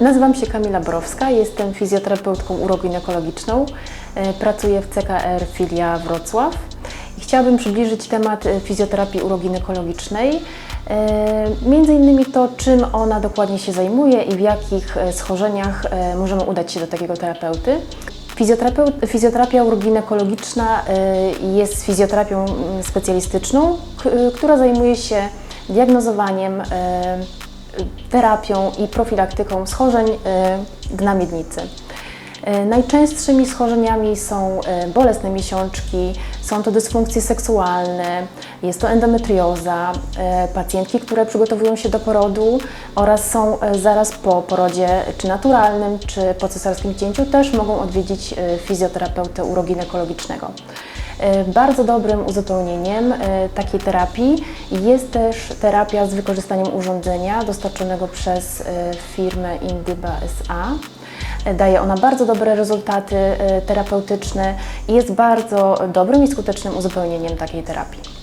Nazywam się Kamila Borowska, jestem fizjoterapeutką uroginekologiczną. Y, Pracuję w CKR filia Wrocław chciałabym przybliżyć temat y, fizjoterapii uroginekologicznej. Y, Między innymi to, czym ona dokładnie się zajmuje i w jakich schorzeniach możemy udać się do takiego terapeuty. Fizjoterapia uroginekologiczna jest fizjoterapią mm, specjalistyczną, która zajmuje się diagnozowaniem, terapią i profilaktyką schorzeń y, dna miednicy. Y, Najczęstszymi schorzeniami są y, bolesne miesiączki, są to dysfunkcje seksualne, jest to endometrioza, y, pacjentki, które przygotowują się do porodu oraz są y, zaraz po porodzie, czy naturalnym, czy po cesarskim cięciu, też mogą odwiedzić y, fizjoterapeutę uroginekologicznego. Y, Bardzo dobrym uzupełnieniem y, takiej terapii jest też terapia z wykorzystaniem urządzenia dostarczonego przez y, firmę Indyba SA. Daje ona bardzo dobre rezultaty terapeutyczne i jest bardzo dobrym i skutecznym uzupełnieniem takiej terapii.